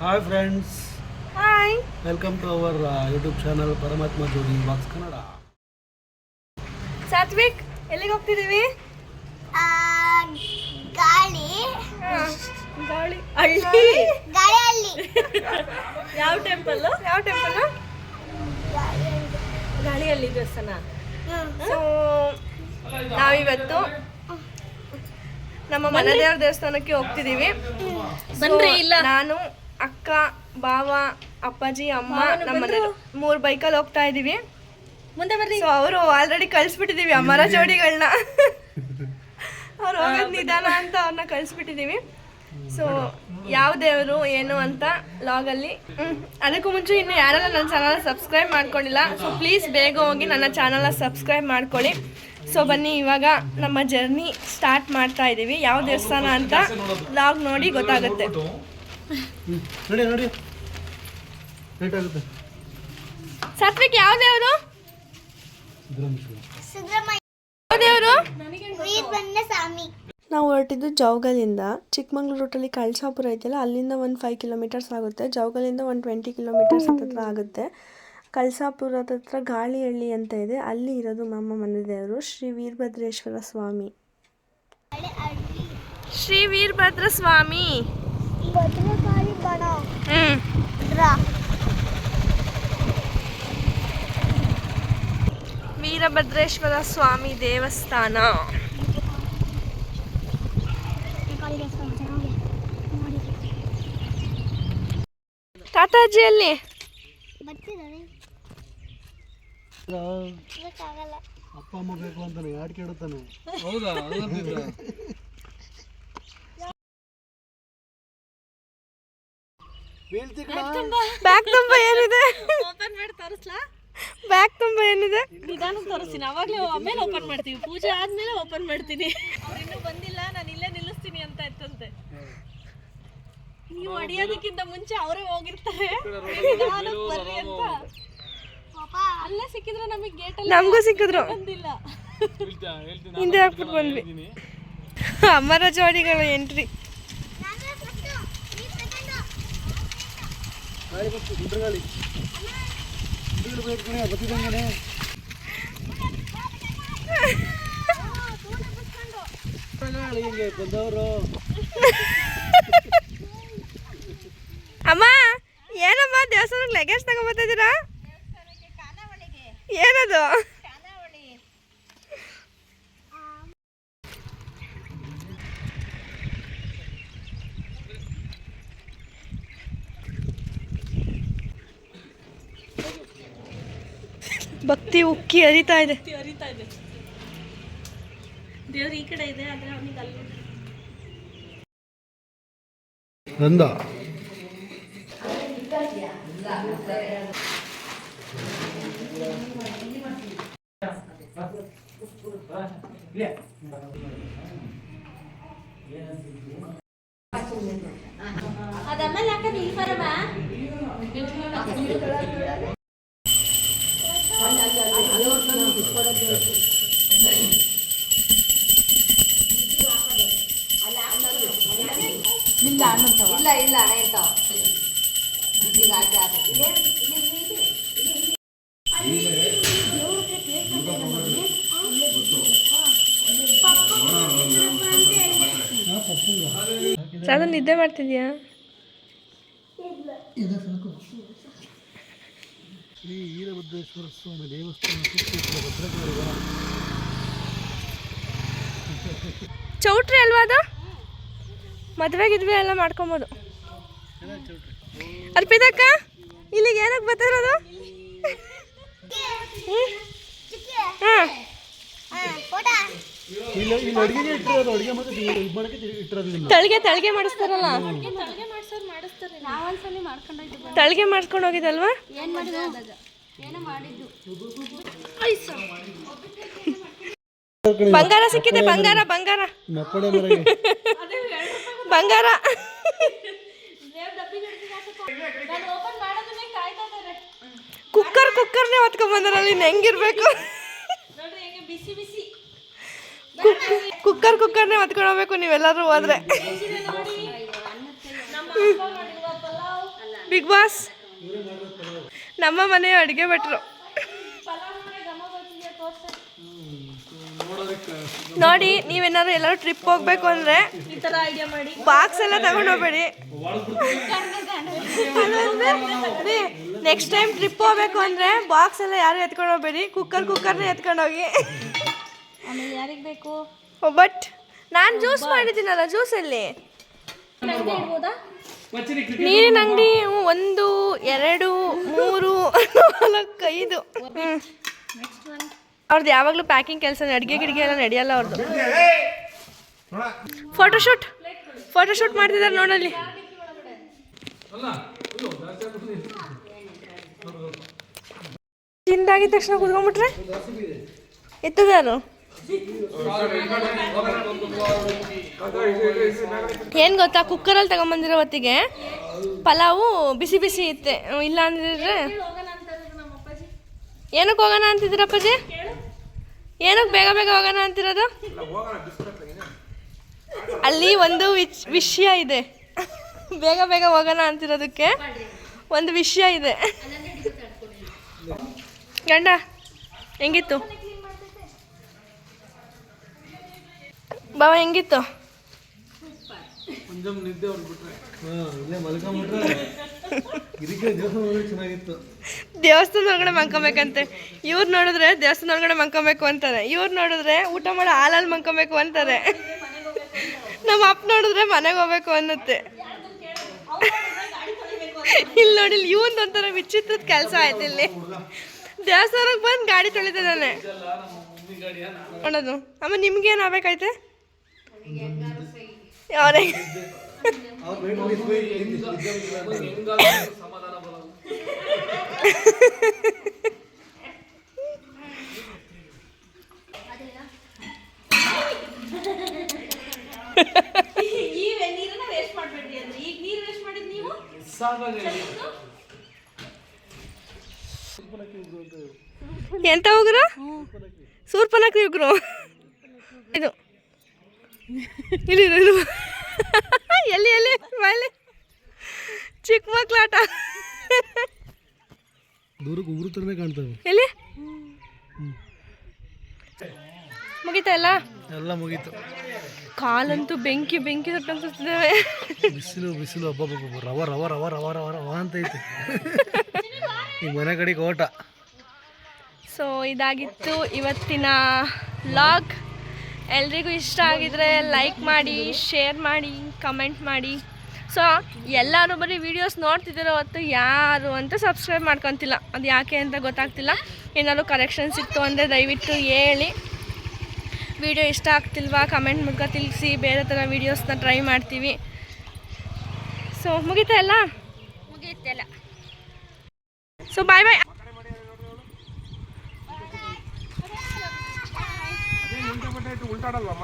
Hi friends hi welcome to our YouTube channel Paramatma Jodi box Kannada Satwik ಎಲ್ಲಿಗೆ ಹೋಗ್ತಿದ್ದೀವಿ? ಗಾಳಿ. ಗಾಳಿ. ಹಳ್ಳಿ. ಗಾಳಿಯಲ್ಲಿ. ಯಾವ ಟೆಂಪಲ್ ಯಾವ ಟೆಂಪಲ್ ಗಾಳಿಯಲ್ಲಿ ದೇವಸ್ಥಾನ ಸೊ ನಾವಿವತ್ತು ನಮ್ಮ ಮನೆ ದೇವ್ರ ದೇವಸ್ಥಾನಕ್ಕೆ ಹೋಗ್ತಿದೀವಿ ಬನ್ರಿ ಇಲ್ಲ. ನಾನು ಅಕ್ಕ ಬಾವ ಅಪ್ಪಾಜಿ ಅಮ್ಮ ನಮ್ಮ ಮನೆ ಮೂರ್ ಬೈಕಲ್ಲಿ ಹೋಗ್ತಾ ಇದೀವಿ. ಮುಂದೆ ಬರ್ರಿ. ಸೊ ಅವರು ಆಲ್ರೆಡಿ ಕಳ್ಸ್ಬಿಟ್ಟಿದೀವಿ ಅಮ್ಮರ ಜೋಡಿಗಳನ್ನ ಅವ್ರು ಹೋಗೋದು ನಿಧಾನ ಅಂತ ಅವ್ರನ್ನ ಕಳ್ಸಿಬಿಟ್ಟಿದೀವಿ. ಸೊ ಯಾವ ದೇವರು ಏನು ಅಂತ ಲಾಗಲ್ಲಿ ಅದಕ್ಕೂ ಮುಂಚೆ ಇನ್ನು ಯಾರೆಲ್ಲ ನನ್ನ ಚಾನಲ್ ಸಬ್ಸ್ಕ್ರೈಬ್ ಮಾಡ್ಕೊಂಡಿಲ್ಲ ಸೊ ಪ್ಲೀಸ್ ಬೇಗ ಹೋಗಿ ನನ್ನ ಚಾನಲ್ನ ಸಬ್ಸ್ಕ್ರೈಬ್ ಮಾಡ್ಕೊಳ್ಳಿ. ಸೊ ಬನ್ನಿ ಇವಾಗ ನಮ್ಮ ಜರ್ನಿ ಸ್ಟಾರ್ಟ್ ಮಾಡ್ತಾ ಇದ್ದೀವಿ ಯಾವ ದೇವಸ್ಥಾನ ಅಂತ ಲಾಗ್ ನೋಡಿ ಗೊತ್ತಾಗುತ್ತೆ. ನಡಿ ನೋಡಿ. ಲೇಟ್ ಆಗುತ್ತೆ. ಸಾತ್ವಿಕ್ ಯಾವ ದೇವರು ನಾವು ಹೊರಟಿದ್ದು ಜೌಗಲಿಂದ. ಚಿಕ್ಕಮಂಗ್ಳೂರು ರೂಟಲ್ಲಿ ಕಳಸಾಪುರ ಐತಲ್ಲ ಅಲ್ಲಿಂದ ಒಂದು ಫೈವ್ ಕಿಲೋಮೀಟರ್ಸ್ ಆಗುತ್ತೆ. ಜೌಗಲಿಂದ ಒಂದು ಟ್ವೆಂಟಿ ಕಿಲೋಮೀಟರ್ಸ್ ಹತ್ರ ಆಗುತ್ತೆ. ಕಳಸಾಪುರದ ಹತ್ರ ಗಾಳಿಹಳ್ಳಿ ಅಂತ ಇದೆ. ಅಲ್ಲಿ ಇರೋದು ಮಾಮ ಮನೆ ದೇವರು ಶ್ರೀ ವೀರಭದ್ರೇಶ್ವರ ಸ್ವಾಮಿ. ಶ್ರೀ ವೀರಭದ್ರ ಸ್ವಾಮಿ ವೀರಭದ್ರೇಶ್ವರ ಸ್ವಾಮಿ ದೇವಸ್ಥಾನ. ತಾತಾಜಿ ಅಲ್ಲಿ ಅಪ್ಪ ಅಮ್ಮ ಬೇಕು ಅಂತಾನೆ ಯಾರು ಕೇಳುತ್ತಾನೆ? ಬ್ಯಾಗ್ ತುಂಬ. ಏನಿದೆ? ಓಪನ್ ಮಾಡಿ ತೋರಿಸ್ಲಾ? ಬ್ಯಾಗ್ ತುಂಬ ಏನಿದೆ? ನಿಧಾನ ತೋರಿಸ್ತೀನಿ. ಅವಾಗಲೇ ಆಮೇಲೆ ಓಪನ್ ಮಾಡ್ತೀವಿ. ಪೂಜೆ ಆದ್ಮೇಲೆ ಓಪನ್ ಮಾಡ್ತೀನಿ. ಅವ್ರು ಇನ್ನೂ ಬಂದಿಲ್ಲ. ನಾನು ಇಲ್ಲೇ ನಿಲ್ಲಿಸ್ತೀನಿ ಅಂತ ಇತ್ತಂತೆ. ನೀವು ಹೊಡಿಯೋದಕ್ಕಿಂತ ಮುಂಚೆ ಅವರೇ ಹೋಗಿರ್ತಾರೆ. ನಿಧಾನಕ್ಕೆ ಬರ್ರಿ ಅಂತ. ಅಲ್ಲೇ ಸಿಕ್ಕಿದ್ರೆ ನಮಗೆ ಗೇಟ್ ನಮಗೂ ಸಿಕ್ಕಿದ್ರು. ಬಂದಿಲ್ಲ. ಹಿಂದೆ ಹಾಕ್ಬಿಟ್ಟು ಬಂದ್ವಿ. ಅಮ್ಮರ ಜೋಡಿಗಳ ಎಂಟ್ರಿ ಗಾಳಿ ಬಂತು ಗುಡ್ರ ಗಾಳಿ ಗುಡ್ರ ಬೇಕು ಕಣೆ ಬತ್ತಿದಂಗನೆ ಗಾಳಿ ಹಿಂಗೆ ಬಂದವರು ಅಮ್ಮ ಏನಮ್ಮ ದೇವಸ್ಥಾನಕ್ಕೆ ಲಗೇಜ್ ತಗೊಂಬತ್ತಿದ್ದೀರಾ ಏನದು? ಭಕ್ತಿ ಉಕ್ಕಿ ಹರಿತಾ ಇದೆ ಅರಿತಾ ಇದೆ ದೇವ್ರು ಈ ಕಡೆ ಇದೆ ಆದ್ರೆ ಅವನಿಗೆ ಅಲ್ಲಿ ನಂದ ಸಾಧು ನಿದ್ದೆ ಮಾಡ್ತಿದ್ಯಾ? ಶ್ರೀ ವೀರಭದ್ರೇಶ್ವರ ಸ್ವಾಮಿ ದೇವಸ್ಥಾನ. ಚೌಟ್ರಿ ಅಲ್ವಾ ಅದು? ಮದುವೆ ಗಿದ್ವೆ ಎಲ್ಲ ಮಾಡ್ಕೊಬೋದು. ಅರ್ಪಿತಕ್ಕ ಇಲ್ಲಿಗೆ ಏನಕ್ಕೆ ಬರ್ತಿರೋದು ಹಾಂ. ತಳಿಗೆ ತಳಿಗೆ ಮಾಡಿಸ್ತಾರಲ್ಲ? ತಳಗೆ ಮಾಡ್ಕೊಂಡು ಏನೋ ಮಾಡಿದ್ದು. ಬಂಗಾರ ಸಿಕ್ಕಿದೆ ಬಂಗಾರ ಬಂಗಾರ. ಬಂಗಾರ. ಕುಕ್ಕರ್ ಕುಕ್ಕರ್ನೇ ಹೊತ್ಕೊಂಬಂದ್ರಲ್ಲಿ ಇನ್ನು ಹೆಂಗಿರ್ಬೇಕು? ಕುಕ್ಕರ್ ಕುಕ್ಕರ್ನೇ ಹೊತ್ಕೊಂಡು ಹೋಗ್ಬೇಕು ನೀವೆಲ್ಲರೂ ಹೋದ್ರೆ. Big boss. ನಮ್ಮ ಮನೆಯ ಅಡುಗೆ ಭಟ್ರು. ನೋಡಿ ನೀವೇನಾದ್ರು ಎಲ್ಲರೂ ಟ್ರಿಪ್ ಹೋಗ್ಬೇಕು ಅಂದ್ರೆ ಈ ತರ ಐಡಿಯಾ ಮಾಡಿ. ಬಾಕ್ಸ್ ಎಲ್ಲ ತಗೊಂಡು ಹೋಗ್ಬೇಡಿ. ನೆಕ್ಸ್ಟ್ ಟೈಮ್ ಟ್ರಿಪ್ ಹೋಗ್ಬೇಕು ಅಂದ್ರೆ ಬಾಕ್ಸ್ ಎಲ್ಲ ಯಾರು ಎತ್ಕೊಂಡು ಹೋಗ್ಬೇಡಿ. ಕುಕ್ಕರ್ ಕುಕ್ಕರ್ನ ಎತ್ಕೊಂಡು ಹೋಗಿ. ಆಮೇಲೆ ಯಾರಿಗೆ ಬೇಕು? ಬಟ್ ನಾನು ಜ್ಯೂಸ್ ಮಾಡಿದ್ದೀನಲ್ಲ ಜ್ಯೂಸ್ ಅಲ್ಲಿ. ಅಂಗಡಿ ಇಡ್ಬೋದಾ ನೀರಿನ ಅಂಗಡಿ ಒಂದು ಎರಡು ಮೂರು ನಾಲ್ಕು ಐದು ಹ್ಮ್. ಅವ್ರದ್ದು ಯಾವಾಗಲೂ ಪ್ಯಾಕಿಂಗ್ ಕೆಲಸ ಅಡುಗೆ ಗಿಡಿಗೆ ಎಲ್ಲ ನಡೆಯಲ್ಲ ಅವ್ರದ್ದು ಫೋಟೋಶೂಟ್ ಫೋಟೋಶೂಟ್ ಮಾಡ್ತಿದ್ದಾರೆ ನೋಡಲ್ಲಿ. ತಿಂದಾಗಿದ ತಕ್ಷಣ ಕುತ್ಕೊಂಡ್ಬಿಟ್ರೆ? ಎತ್ತದಾರು ಏನು ಗೊತ್ತಾ ಕುಕ್ಕರಲ್ಲಿ ತಗೊಂಬಂದಿರೋ ಹೊತ್ತಿಗೆ ಪಲಾವು ಬಿಸಿ ಬಿಸಿ ಇತ್ತೆ. ಇಲ್ಲ ಅಂದಿದ್ರೆ ಏನಕ್ಕೆ ಹೋಗೋಣ ಅಂತಿದ್ದೀರ ಅಪ್ಪಾಜಿ ಏನಕ್ಕೆ ಬೇಗ ಬೇಗ ಹೋಗೋಣ ಅಂತಿರೋದು? ಅಲ್ಲಿ ಒಂದು ವಿಷಯ ಇದೆ. ಬೇಗ ಬೇಗ ಹೋಗೋಣ ಅಂತಿರೋದಕ್ಕೆ ಒಂದು ವಿಷಯ ಇದೆ. ಗಂಡ ಹೆಂಗಿತ್ತು? ಬಾವ ಹೆಂಗಿತ್ತು? ಒಂದೊಮ್ಮೆ ನಿದ್ದೆ ಹೊಡ್ಬಿಟ್ರೆ ಹಾಂ ಇಲ್ಲೇ ಮಲ್ಕೊಂಬಿಟ್ರೆ ಇದಕ್ಕೆ ದಿವಸ ಹೋದ್ರೆ ಚೆನ್ನಾಗಿತ್ತು. ದೇವಸ್ಥಾನ ಒಳಗಡೆ ಮಲ್ಕೊಬೇಕಂತೆ. ಇವ್ರು ನೋಡಿದ್ರೆ ದೇವಸ್ಥಾನ ಒಳಗಡೆ ಮಲ್ಕೊಬೇಕು ಅಂತಾರೆ. ಇವ್ರು ನೋಡಿದ್ರೆ ಊಟ ಮಾಡೋ ಹಾಲಲ್ಲಿ ಮಲ್ಕೊಬೇಕು ಅಂತಾರೆ. ನಮ್ಮ ಅಪ್ಪ ನೋಡಿದ್ರೆ ಮನೆಗೆ ಹೋಗ್ಬೇಕು ಅನ್ನತ್ತೆ. ಇಲ್ಲಿ ನೋಡಿ ಇಲ್ಲಿ ಇವಂದು ಒಂಥರ ವಿಚಿತ್ರದ ಕೆಲಸ ಆಯ್ತು ಇಲ್ಲಿ. ದೇವಸ್ಥಾನಕ್ಕೆ ಬಂದು ಗಾಡಿ ತೊಳಿತಿದ್ದಾನೆ ನೋಡೋದು. ಆಮೇಲೆ ನಿಮ್ಗೇನು ಆಗ್ಬೇಕಾಯ್ತೆ? ಎಂತ ಹೋಗ್ರು ಸೂರ್ಪನಕ್ರಿ ಹೋಗ್ರು ಇದು ಇಲ್ಲಿ ಎಲ್ಲಿ ಎಲ್ಲಿ? ಮೇಲೆ ಚಿಕ್ಕ ಮಕ್ಳ ಆಟ. ದೂರಕ್ಕೆ ಉಗುರು ಥರನೇ ಕಾಣ್ತವೆ. ಎಲ್ಲಿ? ಮುಗಿತ ಎಲ್ಲ? ಎಲ್ಲ ಮುಗೀತು. ಕಾಲಂತೂ ಬೆಂಕಿ ಬೆಂಕಿ ಸುಟ್ಟಂತಿದ್ದಾವೆ ಬಿಸಿಲು ಬಿಸಿಲು ಹಬ್ಬ ರವ ರವ ರವ ರವ ರವ ರವ ಅಂತ ಐತೆ. ಈಗ ಮನೆ ಕಡೆಗೆ ಓಟ. ಸೊ ಇದಾಗಿತ್ತು ಇವತ್ತಿನ ಲಾಗ್ ಎಲ್ರಿಗೂ ಇಷ್ಟ ಆಗಿದ್ರೆ ಲೈಕ್ ಮಾಡಿ ಶೇರ್ ಮಾಡಿ ಕಮೆಂಟ್ ಮಾಡಿ. ಸೊ ಎಲ್ಲರೂ ಬರೀ ವೀಡಿಯೋಸ್ ನೋಡ್ತಿದ್ದೀರೋ ಹೊತ್ತು ಯಾರು ಅಂತ ಸಬ್ಸ್ಕ್ರೈಬ್ ಮಾಡ್ಕೊತಿಲ್ಲ. ಅದು ಯಾಕೆ ಅಂತ ಗೊತ್ತಾಗ್ತಿಲ್ಲ. ಏನಾದ್ರು ಕರೆಕ್ಷನ್ಸ್ ಇತ್ತು ಅಂದರೆ ದಯವಿಟ್ಟು ಹೇಳಿ. ವಿಡಿಯೋ ಇಷ್ಟ ಆಗ್ತಿಲ್ವಾ? ಕಮೆಂಟ್ ಮೂಲಕ ತಿಳಿಸಿ. ಬೇರೆ ಥರ ವೀಡಿಯೋಸ್ನ ಟ್ರೈ ಮಾಡ್ತೀವಿ. ಸೊ ಮುಗೀತಾ ಎಲ್ಲ? ಮುಗಿಯುತ್ತೆಲ್ಲ ಸೊ ಬಾಯ್ ಬಾಯ್ ಉಲ್ಟಾಡಲ್ವಾ?